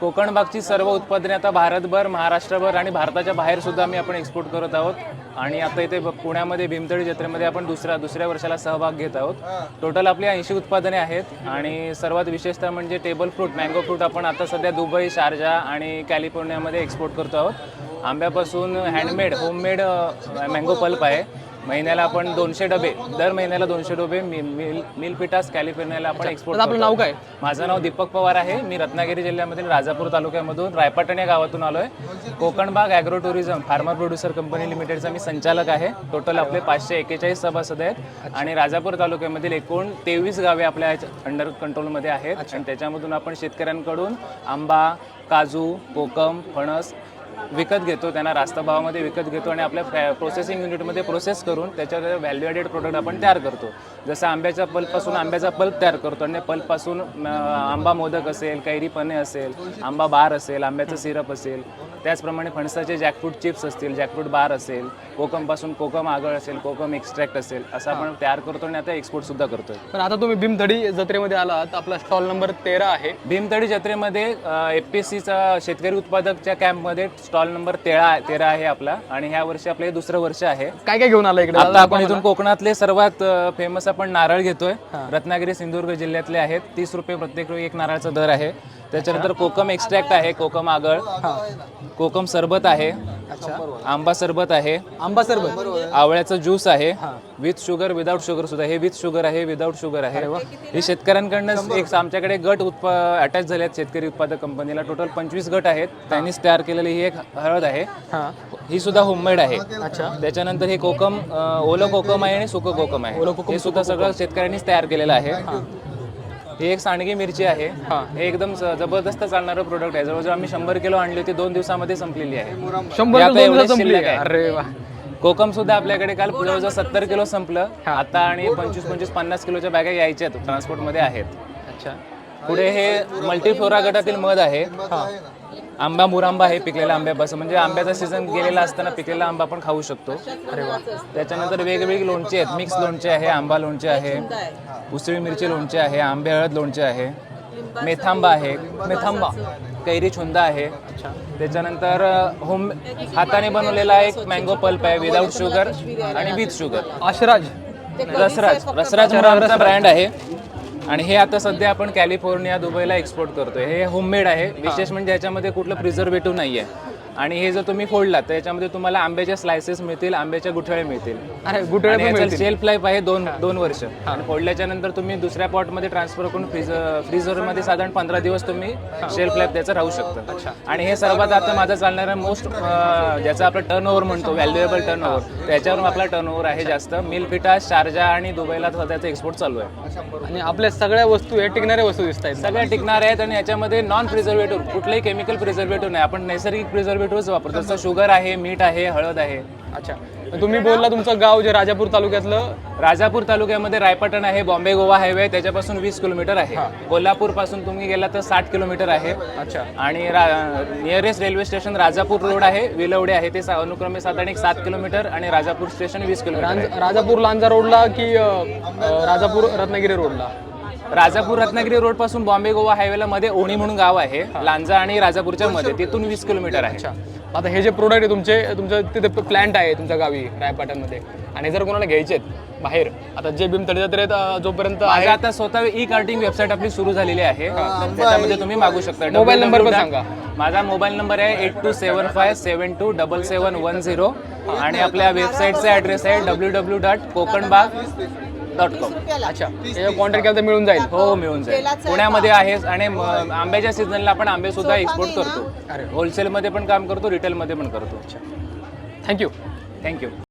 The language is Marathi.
कोकणबागची सर्व उत्पादने आता भारतभर महाराष्ट्रभर आणि भारताच्या बाहेर सुद्धा आम्ही आपण एक्सपोर्ट करत आहोत. आणि आता इथे ब- पुण्यामध्ये भीमतळी जत्रेमध्ये आपण दुसऱ्या दुसऱ्या वर्षाला सहभाग घेत आहोत. टोटल आपली ऐंशी उत्पादने आहेत. आणि सर्वात विशेषतः म्हणजे टेबल फ्रूट मँगो फ्रूट आपण आता सध्या दुबई शारजा आणि कॅलिफोर्नियामध्ये एक्सपोर्ट करतो आहोत. आंब्यापासून हँडमेड होममेड मँगो पल्प आहे. महिन्याला आपण दोनशे डबे दर महिन्याला दोनशे डबे मिल मिल मिल पिटास कॅलिफोर्नियाला आपण एक्सपोर्ट आपलं नाव काय? माझं नाव दीपक पवार आहे. मी रत्नागिरी जिल्ह्यामधील राजापूर तालुक्यामधून रायपाटण या गावातून आलो आहे Kokanbag agro tourism farmer producer company लिमिटेडचा मी संचालक आहे. टोटल आपले पाचशे एकेचाळीस सभासद आहेत. आणि राजापूर तालुक्यामधील एकूण तेवीस गावे आपल्या अंडर कंट्रोलमध्ये आहेत. आणि त्याच्यामधून आपण शेतकऱ्यांकडून आंबा काजू कोकम फणस विकत घेतो त्यांना रास्त भावामध्ये विकत घेतो आणि आपल्या प्रोसेसिंग युनिटमध्ये प्रोसेस करून त्याच्यावर व्हॅल्यू ॲडेड प्रोडक्ट आपण तयार करतो. जसं आंब्याच्या पल्पपासून आंब्याचा पल्प तयार करतो आणि पल्पपासून आंबा मोदक असेल कैरी पन्हे असेल आंबा बार असेल आंब्याचं सिरप असेल त्याचप्रमाणे फणसाचे जॅकफ्रूट चिप्स असतील जॅकफ्रूट बार असेल कोकमपासून कोकम आगळ असेल कोकम एक्स्ट्रॅक्ट असेल असं आपण तयार करतो आणि आता एक्सपोर्टसुद्धा करतोय. पण आता तुम्ही भीमथडी जत्रेमध्ये आलात आपला स्टॉल नंबर तेरा आहे. भीमतडी जत्रेमध्ये एफ पी सीचा शेतकरी उत्पादकच्या कॅम्पमध्ये स्टॉल नंबर तेरा तेरा आहे आपला. आणि ह्या वर्षी आपलं हे दुसरं वर्ष आहे. काय काय घेऊन आला इकडे? आता आपण इथून कोकणातले सर्वात फेमस आपण नारळ घेतोय. रत्नागिरी सिंधुदुर्ग जिल्ह्यातले आहेत. तीस रुपये प्रत्येक एक नारळाचा दर आहे. त्याच्यानंतर कोकम एक्स्ट्रॅक्ट आहे कोकम आगळ. कोकम सरबत आहे. आंबा सरबत आहे. आंबा सरबत. आवळ्याचं ज्यूस आहे. विथ शुगर विदाऊट शुगर सुद्धा. हे विथ शुगर आहे विदाऊट शुगर आहे. हे शेतकऱ्यांकडनं एक आमच्याकडे गट उत्पा अटॅच झाले आहेत शेतकरी उत्पादक कंपनीला. टोटल पंचवीस गट आहेत. त्यांनीच तयार केलेली ही एक हळद आहे. हा. सुद्धा होममेड आहे. अच्छा. त्याच्यानंतर हे कोकम ओलं कोकम आहे आणि सुकं कोकम आहे. हे सुद्धा सगळं शेतकऱ्यांनीच तयार केलेलं आहे. ही एक सांडगी मिरची आहे. हे एकदम जबरदस्त चालणारं प्रोडक्ट आहे. जवळजवळ आम्ही शंभर किलो आणली होती दोन दिवसामध्ये संपलेली आहे. शंभर हे आता किलो दोन एवढेच दिवसात संपली शिल्लक आहे. अरे वा. कोकम सुद्धा आपल्याकडे काल जवळजवळ सत्तर किलो संपलं. आता आणि पंचवीस पंचवीस पन्नास किलोच्या बॅगा यायच्या आहेत ट्रान्सपोर्टमध्ये आहेत. अच्छा. पुढे हे मल्टीफ्लोरा गटातील मध आहे. आंबा मुरांबा आहे पिकलेला आंब्यापासून म्हणजे आंब्याचा सीझन गेलेला असताना पिकलेला आंबा आपण खाऊ शकतो. त्याच्यानंतर वेगवेगळी लोणची आहेत. मिक्स लोणचे आहे आंबा लोणचे आहे उसळी मिरची लोणचे आहे आंबे हळद लोणचे आहे मेथांबा आहे मेथांबा कैरी छुंदा आहे. त्याच्यानंतर होम हाताने बनवलेला एक मँगो पल्प आहे विदाऊट शुगर आणि विथ शुगर आशराज. रसराज. रसराज आमचा ब्रँड आहे. आणि हे आता सध्या आपण कॅलिफोर्निया दुबईला एक्सपोर्ट करतोय. हे होममेड आहे. विशेष म्हणजे याच्यामध्ये कुठलं प्रिझर्वेटिव्ह नाही आहे आणि हे जर तुम्ही फोडलात तर याच्यामध्ये तुम्हाला आंब्याचे स्लायसेस मिळतील आंब्याच्या गुठळे मिळतील. अरे आणि याचं शेल्फ लाईफ आहे दोन दोन वर्ष. आणि फोडल्याच्या नंतर तुम्ही दुसऱ्या पॉटमध्ये ट्रान्सफर करून फ्रीजर फ्रीझरमध्ये साधारण पंधरा दिवस तुम्ही शेल्फ लाईफ त्याचं राहू शकतं. आणि हे सर्वात आता माझं चालणारं मोस्ट ज्याचं आपलं टर्न ओव्हर म्हणतो व्हॅल्युएबल टर्न ओव्हर त्याच्यावरून आपला टर्न ओव्हर आहे जास्त. मिल पिटा शारजा आणि दुबईला सध्याचं एक्सपोर्ट चालू आहे. आणि आपल्या सगळ्या वस्तू हे टिकणाऱ्या वस्तू दिसत आहेत सगळ्या टिकणार आहेत आणि याच्यामध्ये नॉन प्रिझर्वेटिव्ह कुठलंही केमिकल प्रिझर्वेटिव्ह नाही. आपण नैसर्गिक प्रिझर्वेटिव्हच वापरतो. जसं शुगर आहे मीठ आहे हळद आहे. अच्छा. तुम्ही बोलला तुमचं गाव जे राजापूर तालुक्यातलं? राजापूर तालुक्यामध्ये रायपाटण आहे बॉम्बे गोवा हायवे त्याच्यापासून वीस किलोमीटर आहे. कोल्हापूरपासून तुम्ही गेला तर साठ किलोमीटर आहे. अच्छा. आणि nearest railway station Rajapur road आहे विलवडे आहे ते अनुक्रमे साधारण एक सात किलोमीटर आणि राजापूर स्टेशन वीस किलोमीटर. रांज- राजापूर लांजा रोडला की अ, अ, राजापूर रत्नागिरी रोडला राजापूर रत्नागिरी रोडपासून बॉम्बे गोवा हायवेला मध्ये ओणी म्हणून गाव आहे. लांजा आणि राजापूरच्या मध्ये. तिथून वीस किलोमीटर आहे. आता हे जे प्रोडक्ट आहे तुमचे तुमचं तिथे प्लॅन्ट आहे तुमच्या गावी रायपाटणमध्ये. आणि जर कोणाला घ्यायचे आहेत बाहेर आता जे भीम तळी जत्रेत अ, जोपर्यंत आहे माझं आता स्वतः ई कार्टिंग वेबसाईट आपली सुरू झालेली आहे. त्याच्यामध्ये तुम्ही मागू शकता. मोबाईल नंबर पण. सांगा. माझा मोबाईल नंबर आहे eight two seven five seven two double seven one zero आणि आपल्या वेबसाईटचा ॲड्रेस आहे W W dot Kokanbag dot com अच्छा. हे कॉन्टॅक्ट केला तर मिळून जाईल? हो. मिळून जाईल. पुण्यामध्ये आहेच आणि म- आंब्याच्या सीझनला आपण आंबे सुद्धा एक्सपोर्ट करतो. होलसेलमध्ये पण काम करतो रिटेलमध्ये पण करतो. Thank you thank you